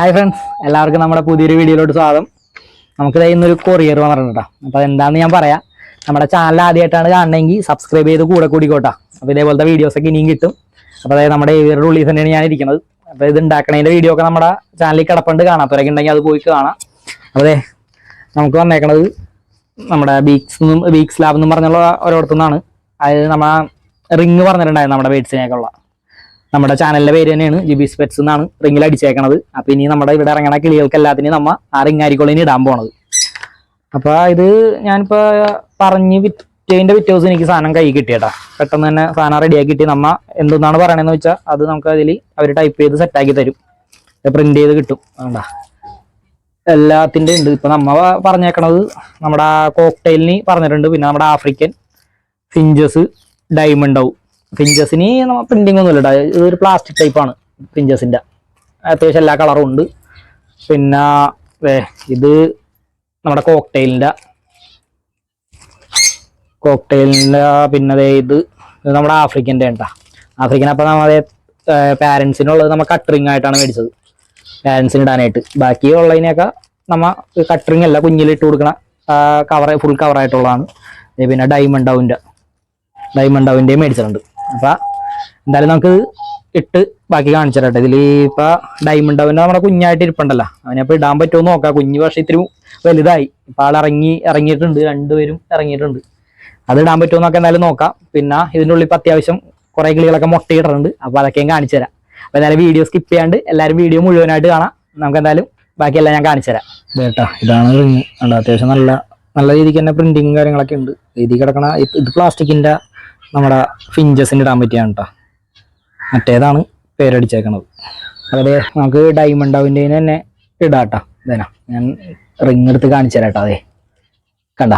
Hi friends എല്ലാവർക്കും നമ്മുടെ പുതിയൊരു വീഡിയോയിലോട്ട് സ്വാഗതം. നമുക്ക് ഇന്നൊരു കൊറിയർ വന്നിട്ടുണ്ട് അപ്പോൾ അതെന്താണെന്ന് ഞാൻ പറയാം. നമ്മുടെ ചാനൽ ആദ്യമായിട്ടാണ് കാണണമെങ്കിൽ സബ്സ്ക്രൈബ് ചെയ്ത് കൂടെ കൂടിക്കോട്ടാ. അപ്പോൾ ഇതേപോലത്തെ വീഡിയോസ് ഒക്കെ ഇനിയും കിട്ടും. അപ്പോൾ അതായത് നമ്മുടെ ഏവിയറുടെ ഉള്ളിൽ തന്നെയാണ് ഞാൻ ഇരിക്കുന്നത്. അപ്പോൾ ഇത് ഉണ്ടാക്കണതിന്റെ വീഡിയോ ഒക്കെ നമ്മുടെ ചാനലിൽ കിടപ്പുണ്ട്. കാണാം. കാണാത്തവരൊക്കെ ഉണ്ടെങ്കിൽ അത് പോയി കാണാം. അപ്പോൾ അതെ നമുക്ക് വന്നേക്കണത് നമ്മുടെ ബീക്സ് ബീക്സ് ലാബ് എന്ന് പറഞ്ഞുള്ള ഓരോടത്തുനിന്നാണ് അതായത് നമ്മ റിങ് പറഞ്ഞിട്ടുണ്ടായിരുന്നു നമ്മുടെ ബേഡ്സിനേക്കുള്ള നമ്മുടെ ചാനലിന്റെ പേര് തന്നെയാണ് ജിബി സ്പെറ്റ്സ് എന്നാണ് റിങ്ങിൽ അടിച്ചേക്കണത്. അപ്പൊ ഇനി നമ്മുടെ ഇവിടെ ഇറങ്ങണ കിളികൾക്ക് എല്ലാത്തിനും നമ്മ ആ റിങ് ആയിരിക്കും ഇനി ഇടാൻ പോണത്. അപ്പൊ ഇത് ഞാനിപ്പോ പറഞ്ഞ് വിറ്റേന്റെ പിറ്റേ ദിവസം എനിക്ക് സാധനം കൈ കിട്ടിയട്ടാ. പെട്ടെന്ന് തന്നെ സാധനം റെഡിയാക്കി കിട്ടി. നമ്മ എന്തെന്നാണ് പറയണെന്ന് വെച്ചാൽ അത് നമുക്ക് അതിൽ അവർ ടൈപ്പ് ചെയ്ത് സെറ്റാക്കി തരും. പ്രിന്റ് ചെയ്ത് കിട്ടും. വേണ്ട എല്ലാത്തിന്റെ ഉണ്ട്. ഇപ്പൊ നമ്മ പറഞ്ഞേക്കണത് നമ്മുടെ കോക്ടെയിലിന് പറഞ്ഞിട്ടുണ്ട്. പിന്നെ നമ്മുടെ ആഫ്രിക്കൻ ഫിഞ്ചസ് ഫിഞ്ചസിന് പ്രിന്റിംഗ് ഒന്നുമില്ല ട്ടോ. ഇതൊരു പ്ലാസ്റ്റിക് ടൈപ്പാണ് ഫിഞ്ചസിന്റെ അത്യാവശ്യം എല്ലാ കളറും ഉണ്ട്. പിന്നെ ഇത് നമ്മുടെ കോക്ടെയിലിന്റെ കോക്ടെയിലിന്റെ പിന്നെ ഇത് ഇത് നമ്മുടെ ആഫ്രിക്കന്റെ ഉണ്ടാ ആഫ്രിക്കൻ അപ്പം നമ്മുടെ പാരൻസിനുള്ളത് നമ്മൾ കട്ടറിങ് ആയിട്ടാണ് മേടിച്ചത്. പാരൻസിന് ഇടാനായിട്ട്. ബാക്കി ഉള്ളതിനൊക്കെ നമ്മ കട്ടറിങ് അല്ല കുഞ്ഞിലിട്ട് കൊടുക്കണ കവർ ഫുൾ കവറായിട്ടുള്ളതാണ് പിന്നെ ഡയമണ്ട് ഡൗന്റെ ഡയമണ്ട് ഔന്റെയും മേടിച്ചിട്ടുണ്ട്. അപ്പൊ എന്തായാലും നമുക്ക് ഇട്ട് ബാക്കി കാണിച്ചു ഇതിൽ ഇപ്പൊ ഡയമണ്ട് അവന്റെ നമ്മുടെ കുഞ്ഞായിട്ട് ഇരിപ്പുണ്ടല്ലോ. അവനെ അപ്പൊ ഇടാൻ പറ്റുമോ നോക്കാം. കുഞ്ഞ് പക്ഷെ ഇത്തിരി വലുതായി. ഇപ്പൊ ആൾ ഇറങ്ങി ഇറങ്ങിയിട്ടുണ്ട്. രണ്ടുപേരും ഇറങ്ങിയിട്ടുണ്ട്. അത് ഇടാൻ പറ്റുമോ എന്നൊക്കെ എന്തായാലും നോക്കാം. പിന്നെ ഇതിന്റെ ഉള്ളിൽ ഇപ്പൊ അത്യാവശ്യം കുറെ കിളികളൊക്കെ മുട്ടയിടുന്നുണ്ട് അപ്പൊ അതൊക്കെയും കാണിച്ചു തരാം അപ്പൊ എന്തായാലും വീഡിയോ സ്കിപ്പ് ചെയ്യാണ്ട് എല്ലാവരും വീഡിയോ മുഴുവനായിട്ട് കാണാം. നമുക്ക് എന്തായാലും ബാക്കിയെല്ലാം ഞാൻ കാണിച്ചു തരാം കേട്ടോ. ഇതാണ് റിങ് അല്ല അത്യാവശ്യം നല്ല നല്ല രീതിക്ക് തന്നെ പ്രിന്റിങ് കാര്യങ്ങളൊക്കെ ഉണ്ട്. രീതി കിടക്കണ ഇത് പ്ലാസ്റ്റിക്കിന്റെ നമ്മുടെ ഫിഞ്ചസിന് ഇടാൻ പറ്റിയാണ് കേട്ടോ മറ്റേതാണ് പേരടിച്ചേക്കണത്. അതെ നമുക്ക് ഡയമണ്ട് ആവിന്റെ തന്നെ ഇടാട്ടോ ഇതേനാ ഞാൻ റിങ് എടുത്ത് കാണിച്ചു തരാം കേട്ടോ അതെ. കണ്ട?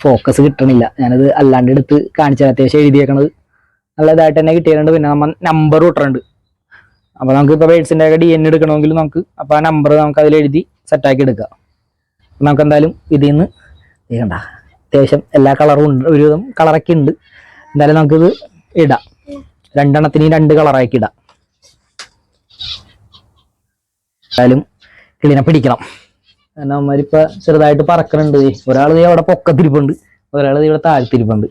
ഫോക്കസ് കിട്ടണില്ല. ഞാനത് അല്ലാണ്ട് എടുത്ത് കാണിച്ചാൽ അത്യാവശ്യം എഴുതിയേക്കണത് നല്ല ഇതായിട്ട് തന്നെ കിട്ടിയിട്ടുണ്ട് പിന്നെ നമ്മൾ നമ്പർ ഇട്ടിട്ടുണ്ട് അപ്പോൾ നമുക്ക് ഇപ്പോൾ ബേഡ്സിന്റെ ഒക്കെ ഡി എൻ എടുക്കണമെങ്കിൽ നമുക്ക് അപ്പോൾ ആ നമ്പർ നമുക്ക് അതിൽ എഴുതി സെറ്റാക്കി എടുക്കാം. നമുക്ക് എന്തായാലും ഇതിൽ നിന്ന് കണ്ട. അത്യാവശ്യം എല്ലാ കളറും ഉണ്ട്. ഒരുവിധം കളറൊക്കെ ഉണ്ട്. എന്തായാലും നമുക്കിത് ഇടാം. രണ്ടെണ്ണത്തിനെയും രണ്ട് കളറാക്കി ഇടാം. എന്തായാലും കിളിനെ പിടിക്കണം. കാരണം അവന്മാരിപ്പോ ചെറുതായിട്ട് പറക്കണുണ്ട്. ഒരാൾ അവിടെ പൊക്കത്തിരിപ്പുണ്ട്. ഒരാൾ ഇവിടെ താഴ്ത്തിരിപ്പുണ്ട്.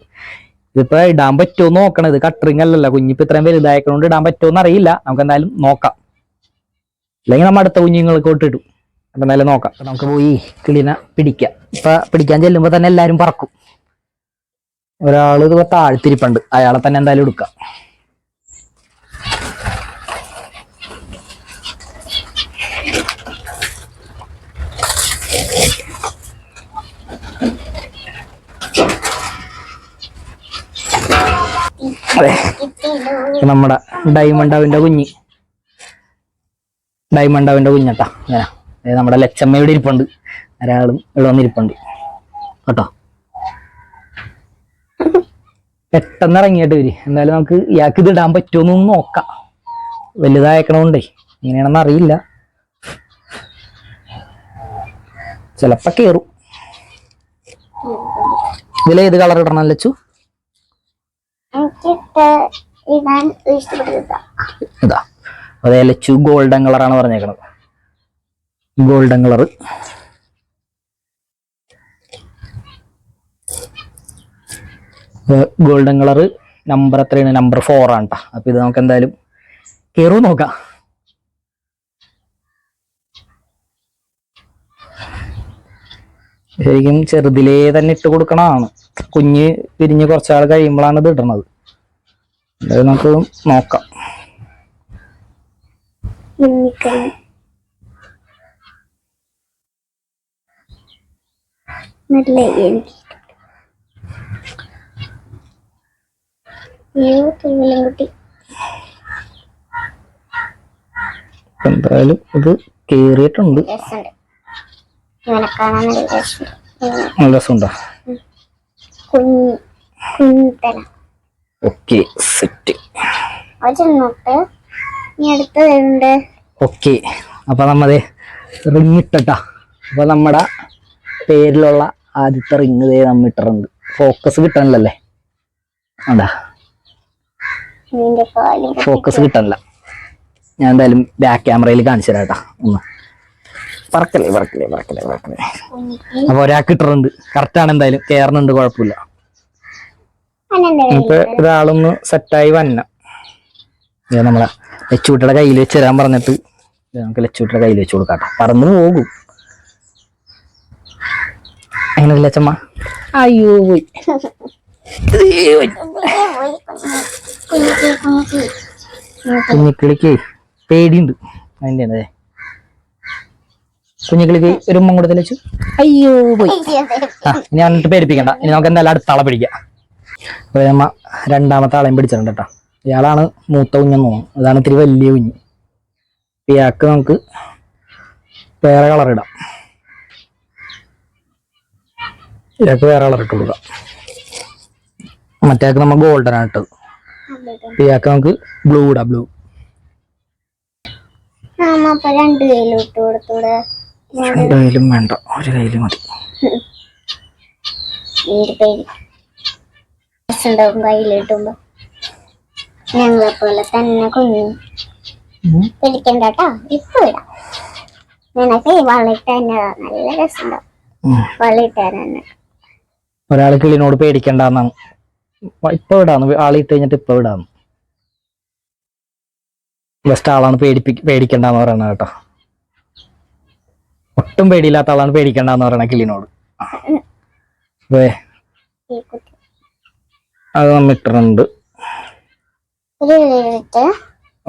ഇതിപ്പോ ഇടാൻ പറ്റുമോ നോക്കണം. ഇത് കട്ടറിങ് അല്ലല്ലോ. കുഞ്ഞിപ്പോ ഇത്രയും വലുതായക്കണോണ്ട് ഇടാൻ പറ്റുമോ എന്നറിയില്ല നമുക്ക് എന്തായാലും നോക്കാം. അല്ലെങ്കിൽ നമ്മ അടുത്ത കുഞ്ഞുങ്ങൾക്ക് ഇട്ടിടും അപ്പൊ എന്തായാലും നോക്കാം. നമുക്ക് പോയി കിളിനെ പിടിക്കാം. ഇപ്പൊ പിടിക്കാൻ ചെല്ലുമ്പോ തന്നെ എല്ലാരും പറക്കും. ഒരാൾ ഇത് താഴ്ത്തിരിപ്പുണ്ട്. അയാളെ തന്നെ എന്തായാലും എടുക്കാം. നമ്മുടെ ഡയമണ്ടാവിന്റെ കുഞ്ഞ്. ഡയമണ്ടാവിന്റെ കുഞ്ഞട്ടാ ഇങ്ങനെ. നമ്മുടെ ലച്ചമ്മ ഇവിടെ ഇരിപ്പുണ്ട്. ഒരാളും ഇവിടെ വന്നിരിപ്പുണ്ട്. കേട്ടോ? പെട്ടെന്ന് ഇറങ്ങിയിട്ട് വരി എന്തായാലും നമുക്ക് ഇയാൾക്ക് ഇത് ഇടാൻ പറ്റുമോ നോക്കാം. വലുതായക്കണോണ്ടേ. എങ്ങനെയാണെന്ന് അറിയില്ല. ചിലപ്പോ കേറും. ഇതിൽ ഏത് കളർ ഇടണം ലച്ചു? ഇതാ. അതെ ലച്ചു ഗോൾഡൻ കളറാണ് പറഞ്ഞേക്കണത്. Golden colour. Golden colour number എത്രയാണ്? നമ്പർ ഫോർ ആണ് കേട്ടോ അപ്പൊ ഇത് നമുക്ക് എന്തായാലും കയറൂ നോക്കാം. ശരിക്കും ചെറുതിലേ തന്നെ ഇട്ട് കൊടുക്കണതാണ്. കുഞ്ഞ് പിരിഞ്ഞ് കുറച്ചാൾ കഴിയുമ്പോഴാണ് ഇത് ഇടണത്. എന്തായാലും നമുക്ക് നോക്കാം. നല്ല എനിക്ക് അപ്പൊ എന്തായാലും ഇത് കേറിയിട്ടുണ്ട്. നല്ല രസമുണ്ട്. ഓക്കെ സെറ്റ് ഓക്കെ അപ്പൊ നമ്മതേ റിങ്ങിട്ടട്ടാ അപ്പൊ നമ്മുടെ പേരിലുള്ള ആദ്യത്തെ റിങ് ദേ നമ്മൾ ഇട്ടിട്ടുണ്ട്. ഫോക്കസ് കിട്ടണില്ലല്ലേ? അതാ. ഫോക്കസ് കിട്ടണില്ല. ഞാൻ എന്തായാലും ബാക്ക് ക്യാമറയിൽ കാണിച്ചു തരാം ഒന്ന്. പറക്കല്ലേ പറക്കല്ലേ പറക്കല്ലേ പറക്കല്ലേ അപ്പൊ ഒരാൾക്ക് ഇട്ടിട്ടുണ്ട്. ആണ് എന്തായാലും. കയറുന്നുണ്ട് കുഴപ്പമില്ല. ഇപ്പൊ ഒരാളൊന്ന് സെറ്റായി വന്ന ഇത് നമ്മളെ ലച്ചൂട്ടിയുടെ കയ്യിൽ വെച്ച് തരാൻ പറഞ്ഞിട്ട് നമുക്ക് ലച്ചൂട്ടിയുടെ കയ്യിൽ വെച്ച് കൊടുക്കാട്ടോ. പറന്ന് പോകും. എങ്ങനെ ചമ്മ അയ്യോ പോയി. കുഞ്ഞിക്കിളിക്ക് പേടിയുണ്ട്. അതിന്റെ അതെ കുഞ്ഞിക്കിളിക്ക് ഒരു ഉമ്മ കൊടുത്ത് തെളിച്ചു അയ്യോ പോയി. ആ ഇനി വന്നിട്ട് പേടിപ്പിക്കണ്ട. ഇനി നമുക്ക് എന്തായാലും അടുത്ത ആളെ പിടിക്കാം. അപ്പൊ നമ്മ രണ്ടാമത്തെ ആളെയും പിടിച്ചിട്ടുണ്ട് കേട്ടോ. ഇയാളാണ് മൂത്ത കുഞ്ഞെന്ന് തോന്നുന്നു. അതാണ് ഇത്തിരി വലിയ കുഞ്ഞ്. ഇയാൾക്ക് നമുക്ക് വേറെ കളർ ഇടാം. ഇയാൾക്ക് വേറെ കളർ ഇട്ട് കൊടുക്കാം. മറ്റേക്ക് നമ്മൾ ഗോൾഡൻ ആണ് ഇട്ടത്. ഇയാൾക്ക് നമുക്ക് ബ്ലൂ ഇടാം ബ്ലൂ രണ്ട് കയ്യിലും വേണ്ട ഒരു കയ്യിൽ. മതി ഉണ്ടാവും കയ്യിലിട്ടുമ്പോ ഞങ്ങളെ പോലെ തന്നെ കുഞ്ഞു. ഉം. പിടിക്കണ്ട കേട്ടോ ഇപ്പൊ ഇടാം. നിനക്ക് വള്ളിട്ട് തന്നെ നല്ല രസമുണ്ടാവും തന്നെ ഒരാൾ കിളിനോട് പേടിക്കണ്ടെന്നാണ് ഇപ്പൊ വിടാന്ന്. ആളിട്ട് കഴിഞ്ഞിട്ട് ഇപ്പൊ വിടാന്ന്. ബെസ്റ്റ് ആളാണ് പേടിപ്പി പേടിക്കണ്ടെന്ന് പറയണത് കേട്ടോ. ഒട്ടും പേടിയില്ലാത്ത ആളാണ് പേടിക്കണ്ടെന്ന് പറയണ കിളിനോട്. അത് നമ്മ ഇട്ടിട്ടുണ്ട്.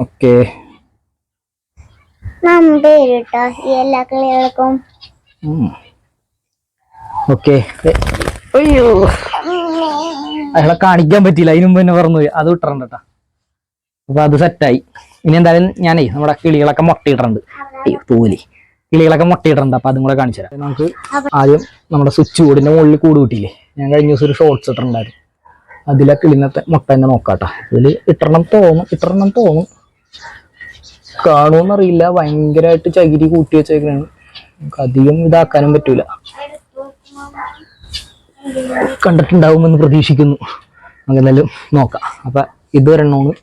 ഓക്കെ. എല്ലാ കിളികൾക്കും. ഓക്കെ. അയ്യോ. അയാളെ കാണിക്കാൻ പറ്റിയില്ല. അതിനു മുമ്പ് തന്നെ പറഞ്ഞു. അത് ഇട്ടിട്ടുണ്ട് കേട്ടോ അപ്പൊ അത് സെറ്റായി ഇനി എന്തായാലും ഞാനേ നമ്മുടെ കിളികളൊക്കെ മുട്ടയിട്ടിട്ടുണ്ട് അയ്യോ തൂലി കിളികളൊക്കെ മുട്ടയിട്ടുണ്ട് അപ്പൊ അതും കൂടെ കാണിച്ചു തരാം. നമുക്ക് ആദ്യം നമ്മുടെ സ്വിച്ച് ബോർഡിന്റെ മുകളിൽ കൂട് കിട്ടിയില്ലേ? ഞാൻ കഴിഞ്ഞ ദിവസം ഒരു ഷോർട്സ് ഇട്ടിട്ടുണ്ടായിരുന്നു. അതിലെ കിളിനത്തെ മുട്ട തന്നെ നോക്കാട്ടോ. ഇതിൽ ഇട്ടണം തോന്നും. ഇട്ടണം തോന്നും. കാണുമെന്നറിയില്ല ഭയങ്കരമായിട്ട് ചകിരി കൂട്ടി വെച്ചേക്കാണ് നമുക്ക് അധികം ഇതാക്കാനും പറ്റൂല. കണ്ടിട്ടുണ്ടാവുമെന്ന് പ്രതീക്ഷിക്കുന്നു. നമുക്ക് എന്തായാലും നോക്കാം. അപ്പൊ ഇത് ഒരെണ്ണമാണ്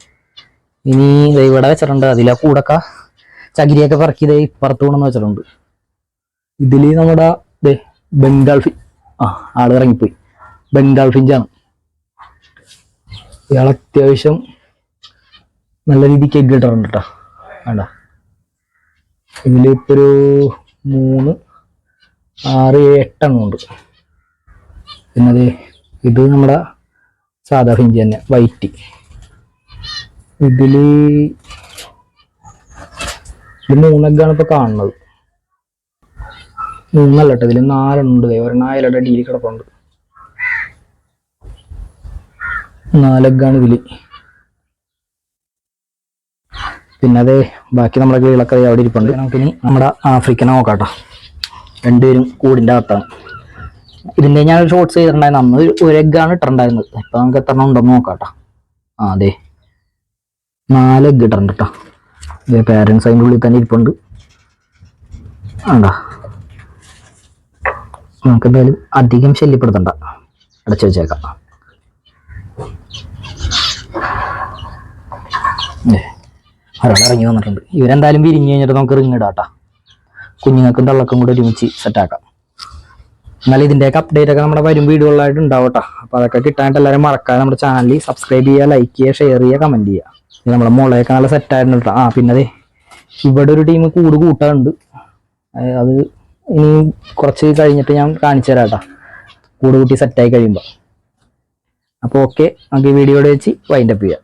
ഇനി ഇവിടെ വെച്ചിട്ടുണ്ട്. അതിലെ കൂടൊക്കെ ചകിരിയൊക്കെ പറക്കി ഇതേ കൊണ്ടെന്ന് വെച്ചിട്ടുണ്ട്. ഇതിൽ നമ്മുടെ ദേ ബംഗാൾ ഫി ആ ആൾ ഇറങ്ങിപ്പോയി. ബംഗാൾ ഫിഞ്ചാണ്. ഇയാൾ അത്യാവശ്യം നല്ല രീതിക്ക് എഗ് ഇട്ടിട്ടുണ്ട് കേട്ടോ വേണ്ട ഇതിൽ ഇപ്പൊ ഒരു മൂന്ന് ആറ് എട്ടെണ്ണം ഉണ്ട്. പിന്നെ ദേ ഇത് നമ്മുടെ സാധാ ഹിഞ്ചി തന്നെ വൈറ്റ്. ഇതിൽ ഇത് മൂന്നൊക്കെയാണ് ഇപ്പൊ കാണുന്നത്. മൂന്നല്ല കേട്ടോ ഇതിൽ നാലെണ്ണം ഉണ്ട് ദേ ഒരെണ്ണം അയലയുടെ അടിയിൽ കിടപ്പുണ്ട്. നാലൊക്കെയാണ് ഇതിൽ. പിന്നെ അതേ ബാക്കി നമ്മുടെ കീഴിലൊക്കെ അവിടെ ഇരിപ്പുണ്ട്. നമുക്കിനി നമ്മുടെ ആഫ്രിക്കനെ നോക്കാട്ടോ. രണ്ടുപേരും കൂടിന്റെ അകത്താണ്. ഇതിന്റെ ഞാൻ ഷോർട്സ് ചെയ്തിട്ടുണ്ടായിരുന്നു. അന്ന് ഒരു- എഗ്ഗാണ് ഇട്ടിട്ടുണ്ടായിരുന്നത്. ഇപ്പൊ നമുക്ക് എത്ര ഉണ്ടെന്ന് കേട്ടോ ആ അതെ നാല് എഗ്ഗ് ഇട്ടിട്ടുണ്ട് കേട്ടോ ഇതേ അതിന്റെ ഉള്ളിൽ തന്നെ ഇരിപ്പുണ്ട്. ആണ്ടാ. നമുക്ക് എന്തായാലും അധികം ശല്യപ്പെടുത്തണ്ട. അടച്ചു വെച്ചേക്കാം. ഒരാൾ ഇറങ്ങി വന്നിട്ടുണ്ട്. ഇവരെന്തായാലും വിരിഞ്ഞു കഴിഞ്ഞിട്ട് നമുക്ക് റിങ് കേട്ടോ കുഞ്ഞുങ്ങൾക്കും തള്ളക്കും കൂടെ ഒരുമിച്ച് സെറ്റാക്കാം എന്നാലും ഇതിന്റെയൊക്കെ അപ്ഡേറ്റ് ഒക്കെ നമ്മുടെ വരും വീഡിയോകളായിട്ട് ഉണ്ടാവും കേട്ടോ അപ്പോൾ അതൊക്കെ കിട്ടാനായിട്ട് എല്ലാവരും മറക്കാതെ നമ്മുടെ ചാനൽ സബ്സ്ക്രൈബ് ചെയ്യുക ലൈക്ക് ചെയ്യുക ഷെയർ ചെയ്യുക കമന്റ് ചെയ്യുക. നമ്മുടെ മുളയൊക്കെ നല്ല സെറ്റ് ആയിരുന്നു കേട്ടോ ആ പിന്നെ അതെ ഇവിടെ ഒരു ടീം കൂട് കൂട്ടാറുണ്ട് അത് ഇനി കുറച്ച് കഴിഞ്ഞിട്ട് ഞാൻ കാണിച്ചു തരാം കേട്ടോ കൂട് കൂട്ടി സെറ്റായി കഴിയുമ്പോൾ അപ്പോൾ ഓക്കെ നമുക്ക് ഈ വീഡിയോയുടെ വെച്ച് വൈൻഡപ്പ് ചെയ്യാം.